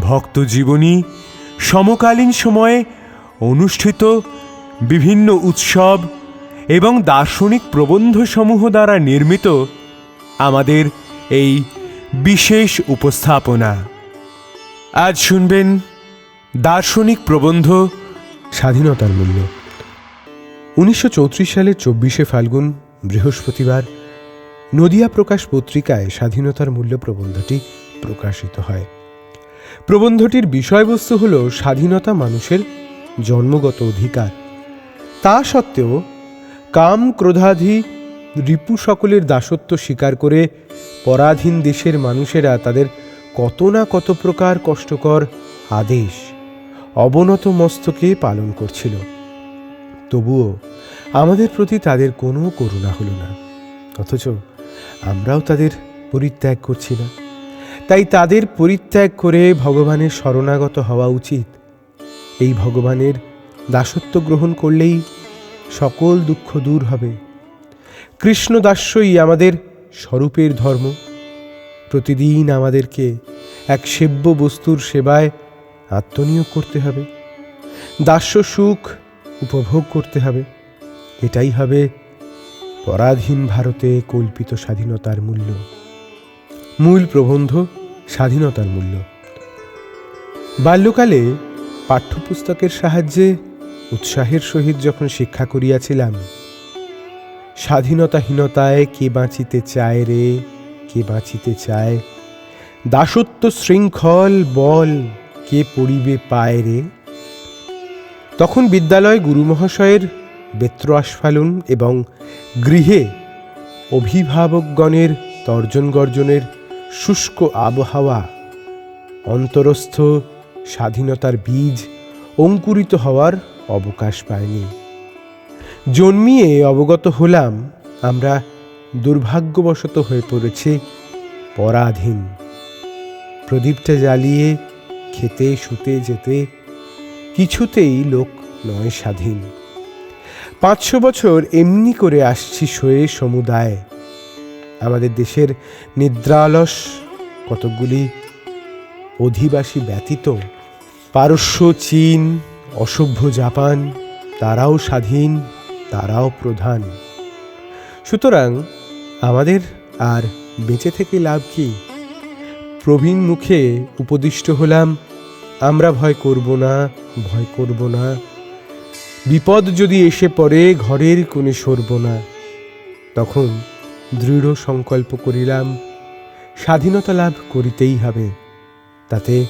ভক্তজীবনী সমকালীন সময়ে অনুষ্ঠিত বিভিন্ন উৎসব এবং দার্শনিক প্রবন্ধসমূহ দ্বারা নির্মিত আমাদের এই বিশেষ উপস্থাপনা। আজ শুনবেন দার্শনিক প্রবন্ধ স্বাধীনতার মূল্য। উনিশশো চৌত্রিশ সালের চব্বিশে ফাল্গুন, বৃহস্পতিবার, নদিয়া প্রকাশ পত্রিকায় স্বাধীনতার মূল্য প্রবন্ধটি প্রকাশিত হয়। প্রবন্ধটির বিষয়বস্তু হল স্বাধীনতা মানুষের জন্মগত অধিকার। তা সত্ত্বেও কাম ক্রোধাধি রিপু সকলের দাসত্ব স্বীকার করে পরাধীন দেশের মানুষেরা তাদের কত না কত প্রকার কষ্টকর আদেশ অবনত মস্তকে পালন করছিল। তবুও আমাদের প্রতি তাদের কোনো করুণা হলো না। অথচ আমরাও তাদের পরিত্যাগ করছি না। তাই তাদের পরিত্যাগ করে ভগবানের শরণাগত হওয়া উচিত। এই ভগবানের দাসত্ব গ্রহণ করলেই সকল দুঃখ দূর হবে। কৃষ্ণ দাস্যই আমাদের স্বরূপের ধর্ম। প্রতিদিন আমাদেরকে এক সেব্য বস্তুর সেবায় আত্মনিয়োগ করতে হবে। দাস্য সুখ উপভোগ করতে হবে। এটাই হবে পরাধীন ভারতে কল্পিত স্বাধীনতার মূল্য। মূল প্রবন্ধ স্বাধীনতার মূল্য। বাল্যকালে পাঠ্যপুস্তকের সাহায্যে উৎসাহের সহিত যখন শিক্ষা করিয়াছিলাম, স্বাধীনতাহীনতায় কে বাঁচিতে চায় রে, কে বাঁচিতে চায়? দাসত্ব শৃঙ্খল বল কে পড়িবে পায় রে? তখন বিদ্যালয় গুরুমহাশয়ের বেত্র আস্ফালন এবং গৃহে অভিভাবকগণের তর্জন গর্জনের শুষ্ক আবহাওয়া, অন্তরস্থ স্বাধীনতার বীজ অঙ্কুরিত হওয়ার অবকাশ পায়নি। জন্মিয়ে অবগত হলাম আমরা দুর্ভাগ্যবশত হয়ে পড়েছি পরাধীন। প্রদীপটা জ্বালিয়ে খেতে, শুতে, যেতে কিছুতেই লোক নয় স্বাধীন। পাঁচশো বছর এমনি করে আসছি শোয়ে সমুদায়। আমাদের দেশের নিদ্রালস কতকগুলি অধিবাসী ব্যতীত, পারস্য, চীন, অসভ্য জাপান, তারাও স্বাধীন, তারাও প্রধান। সুতরাং আমাদের আর বেঁচে থেকে লাভ কি? প্রবীণ মুখে উপদিষ্ট হলাম, আমরা ভয় করব না, ভয় করব না। বিপদ যদি এসে পড়ে, ঘরের কোণে সরব না। তখন দৃঢ় সংকল্প করিলাম। স্বাধীনতা লাভ করিতেই হবে। তাতে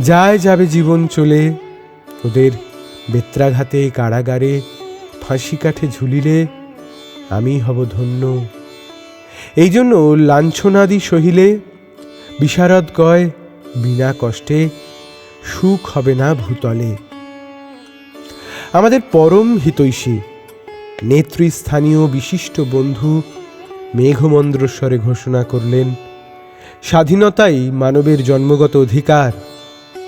যায় যাবে জীবন চলে। ওদের বেত্রাঘাতে কারাগারে ফাঁসি কাঠে ঝুলিলে আমি হব ধন্য। এই জন্য লাঞ্ছনাদি সহিলে বিশারদ কয়, বিনা কষ্টে সুখ হবে না ভূতলে। আমাদের পরম হিতৈষী, নেতৃস্থানীয় বিশিষ্ট বন্ধু মেঘমন্দ্রস্বরে ঘোষণা করলেন, স্বাধীনতাই মানবের জন্মগত অধিকার।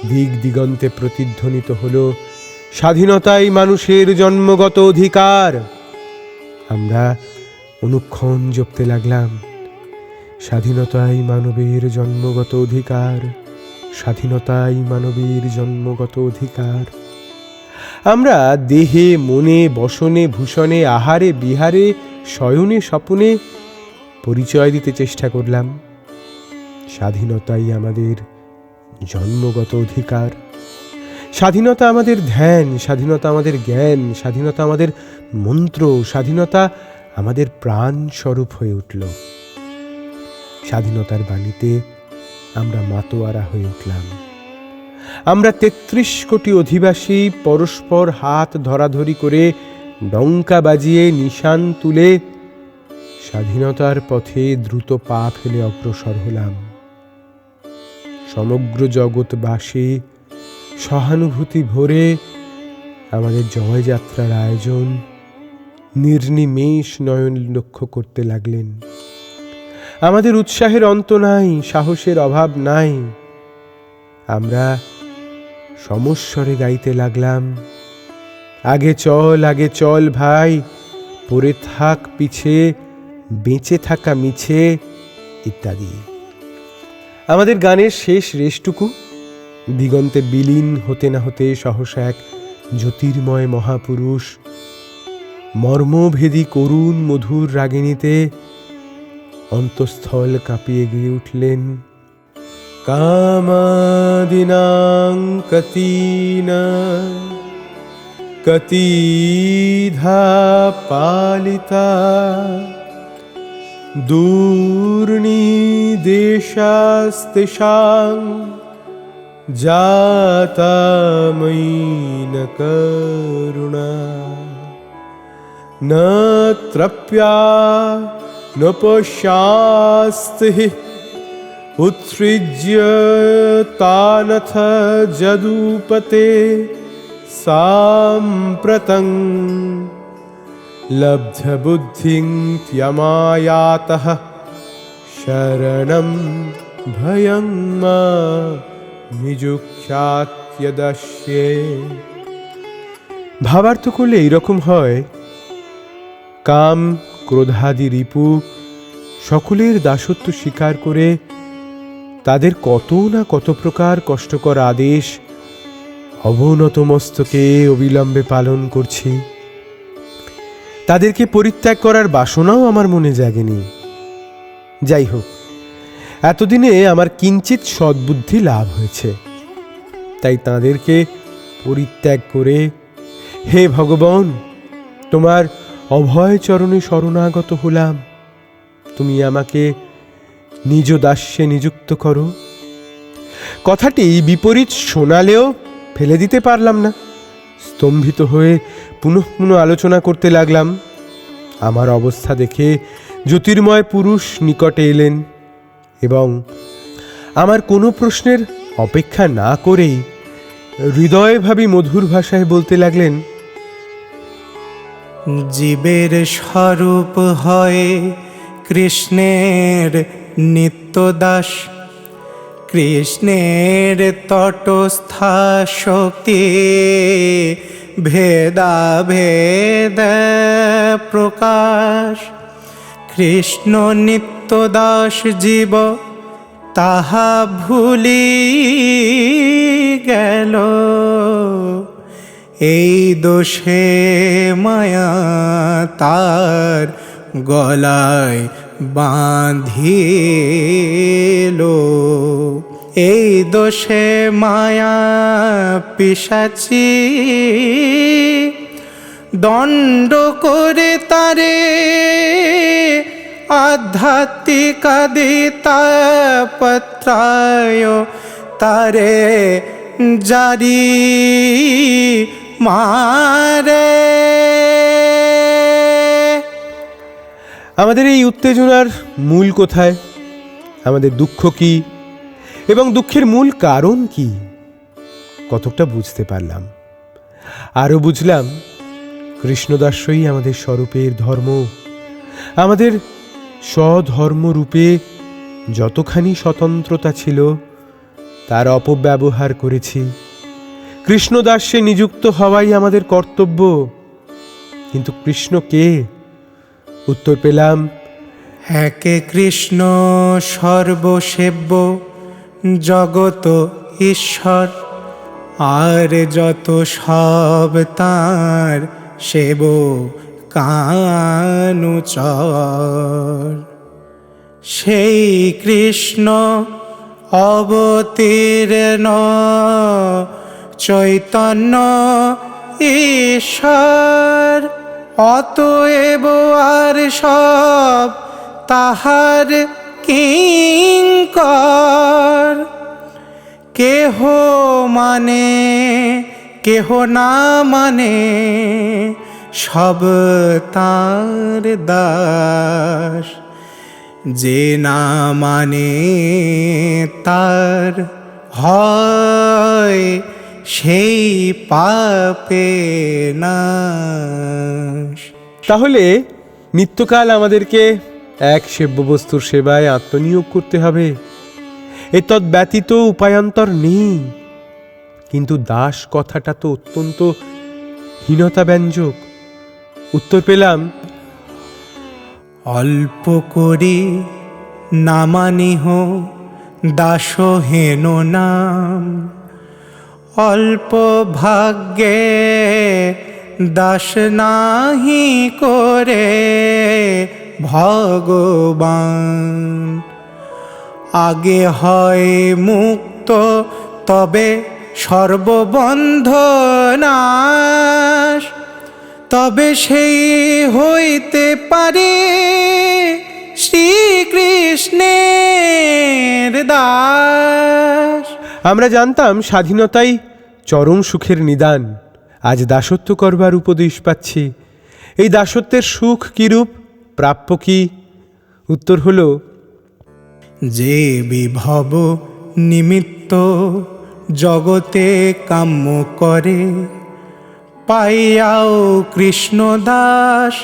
দিক দিগন্তে প্রতিধ্বনিত হল, স্বাধীনতাই মানুষের জন্মগত অধিকার। আমরা অনুক্ষণ জপতে লাগলাম, স্বাধীনতাই মানবের জন্মগত অধিকার। স্বাধীনতাই মানবের জন্মগত অধিকার। আমরা দেহে, মনে, বসনে, ভূষণে, আহারে, বিহারে, শয়নে, স্বপনে পরিচয় দিতে চেষ্টা করলাম। স্বাধীনতাই আমাদের জন্মগত অধিকার। স্বাধীনতা আমাদের ধ্যান, স্বাধীনতা আমাদের জ্ঞান, স্বাধীনতা আমাদের মন্ত্র, স্বাধীনতা আমাদের প্রাণ স্বরূপ হয়ে উঠল। স্বাধীনতার বাণীতে আমরা মাতোয়ারা হয়ে উঠলাম। আমরা তেত্রিশ কোটি অধিবাসী পরস্পর হাত ধরাধরি করে ডঙ্কা বাজিয়ে নিশান তুলে স্বাধীনতার পথে দ্রুত পা ফেলে অগ্রসর হলাম। সমগ্র জগৎবাসী সহানুভূতি ভরে আমাদের জয়যাত্রার আয়োজন, নির্নিমেষ নয়ন লক্ষ্য করতে লাগলেন। আমাদের উৎসাহের অন্ত নাই, সাহসের অভাব নাই। আমরা সমস্বরে গাইতে লাগলাম। আগে চল আগে চল ভাই, পড়ে থাক পিছে বেঁচে থাকা মিছে ইত্যাদি। আমাদের গানের শেষ রেশটুকু, দিগন্তে বিলীন হতে না হতে সহসা এক জ্যোতির্ময় মহাপুরুষ, মর্মভেদী করুণ মধুর রাগিণীতে অন্তঃস্থল কাঁপিয়ে গিয়ে উঠলেন কামাদিনাং কতিনা কতিধা পালিতা दूर्णी देशास्तिशां मयि न करुणा न त्रप्या न पशास्ति उत्सृज्य तानथ जदूपते साम्प्रतम् लब्धबुद्धिं त्यमायातः शरणं भयं मा নিযুক্ষাত্যদস্যে ভাবার্থ করলে এইরকম হয় কাম ক্রোধাদি রিপু সকলের দাসত্ব স্বীকার করে তাদের কত না কত প্রকার কষ্টকর আদেশ অবনত মস্তকে অবিলম্বে পালন করছি তাদেরকে পরিত্যাগ করার বাসনাও আমার মনে জাগেনি। যাই হোক এতদিনে আমার কিঞ্চিত সদ্বুদ্ধি লাভ হয়েছে। তাই তাদেরকে পরিত্যাগ করে, হে ভগবান, তোমার অভয় চরণে শরণাগত হলাম। তুমি আমাকে নিজ দাস্যে নিযুক্ত করো। কথাটি বিপরীত শোনালেও ফেলে দিতে পারলাম না। স্তম্ভিত হয়ে পুনঃ পুনঃ আলোচনা করতে লাগলাম। আমার অবস্থা দেখে জ্যোতির্ময় পুরুষ নিকটে এলেন এবং আমার কোনো প্রশ্নের অপেক্ষা না করেই হৃদয়ভাবী মধুর ভাষায় বলতে লাগলেন, জীবের স্বরূপ হয় কৃষ্ণের নিত্যদাস। কৃষ্ণের তটস্থা শক্তি ভেদা ভেদ প্রকাশ কৃষ্ণ নিত্যদাস জীব তাহা ভুলি গেল এই দোষে মায়া তার গলায় বাঁধিল। এই দোষে মায়া পিসাচি। দণ্ড করে তারে আধ্যাত্মিক পত্রায় তারে জারি মারে। আমাদের এই উত্তেজনার মূল কোথায়? আমাদের দুঃখ কি? এবং দুঃখের মূল কারণ কি? কতকটা বুঝতে পারলাম। আরও বুঝলাম, কৃষ্ণদাসই আমাদের স্বরূপের ধর্ম। আমাদের স্বধর্মরূপে যতখানি স্বতন্ত্রতা ছিল, তার অপব্যবহার করেছি। কৃষ্ণদাসে নিযুক্ত হওয়াই আমাদের কর্তব্য। কিন্তু কৃষ্ণ কে? উত্তর পেলাম, একে কৃষ্ণ সর্বসেব্য। জগত ঈশ্বর, আর যত সব তার সেব কানুচর সেই কৃষ্ণ অবতীর্ণ চৈতন্য ঈশ্বর, অতএব আর সব তাহার কিঙ্কর। কেহ মানে কেহ না মানে সব তার দাস। যে না মানে তার হয়, সেই পাপে নাশ। তাহলে নিত্যকাল আমাদেরকে এক সেব্য বস্তুর সেবায় আত্মনিয়োগ করতে হবে। এ ব্যতীত উপায়ান্তর নেই। কিন্তু দাস কথাটা তো অত্যন্ত হীনতা ব্যঞ্জক উত্তর পেলাম, অল্প করি নামানিহ দাস হেন নাম। অল্প ভাগ্যে দাস নাহি করে ভগবান। আগে হয় মুক্ত, তবে সর্ববন্ধ নাশ তবে সেই হইতে পারে শ্রীকৃষ্ণের দাস। আমরা জানতাম স্বাধীনতাই চরম সুখের নিদান। আজ দাসত্ব করবার উপদেশ পাচ্ছি। এই দাসত্বের সুখ কিরূপ? প্রাপ্য কি? উত্তর হলো যে বিভব নিমিত্ত জগতে কাম্য করে, পাইয়াও কৃষ্ণদাস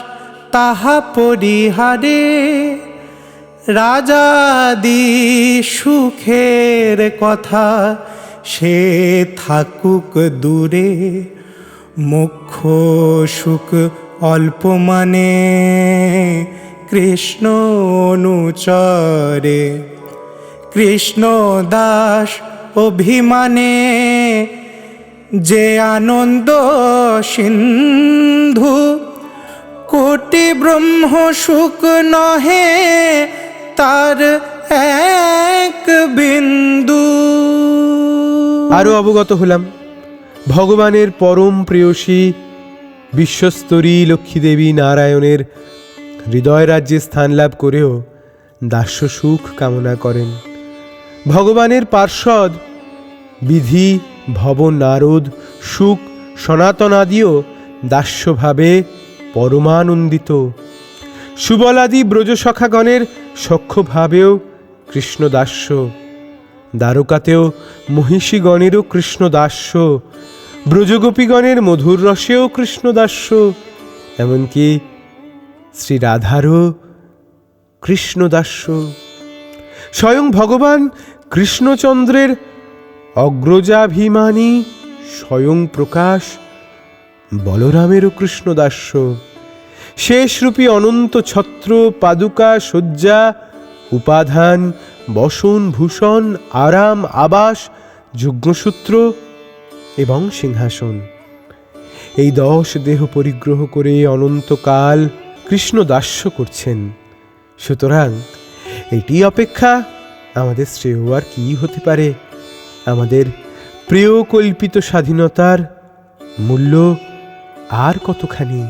তাহা পরিহারে রাজাদি সুখের কথা সে থাকুক দূরে, মুখ্য সুখ অল্প মানে কৃষ্ণ অনুচরে, কৃষ্ণ দাস অভিমানে, যে আনন্দ সিন্ধু, কোটি ব্রহ্ম সুখ নহে, তার এক বিন্দু। আরও অবগত হলাম, ভগবানের পরম প্রেয়সী, বিশ্বস্তরী লক্ষ্মীদেবী নারায়ণের হৃদয় রাজ্যে স্থান লাভ করেও দাস্য সুখ কামনা করেন। ভগবানের পার্ষদ বিধি, ভব নারদ, সুখ সনাতনাদিও দাস্যভাবে পরমানন্দিত। সুবলাদি ব্রজসখাগণের সখ্যভাবেও কৃষ্ণদাস্য। দ্বারকাতেও মহিষীগণেরও কৃষ্ণদাস্য। ব্রজগোপীগণের মধুর রসেও কৃষ্ণ কৃষ্ণদাস্য। এমনকি শ্রী রাধারও কৃষ্ণদাস্য। স্বয়ং ভগবান কৃষ্ণচন্দ্রের অগ্রজাভিমানী স্বয়ং প্রকাশ বলরামেরও কৃষ্ণদাস্য। শেষরূপী অনন্ত ছত্র, পাদুকা, শয্যা, উপাধান, বসন, ভূষণ, আরাম, আবাস, যুগ্মসূত্র এবং সিংহাসন। এই দশ দেহ পরিগ্রহ করে অনন্তকাল কৃষ্ণ দাস্য করছেন। সুতরাং এটি অপেক্ষা আমাদের শ্রেয় আর কি হতে পারে? আমাদের প্রিয় কল্পিত স্বাধীনতার মূল্য আর কতখানি?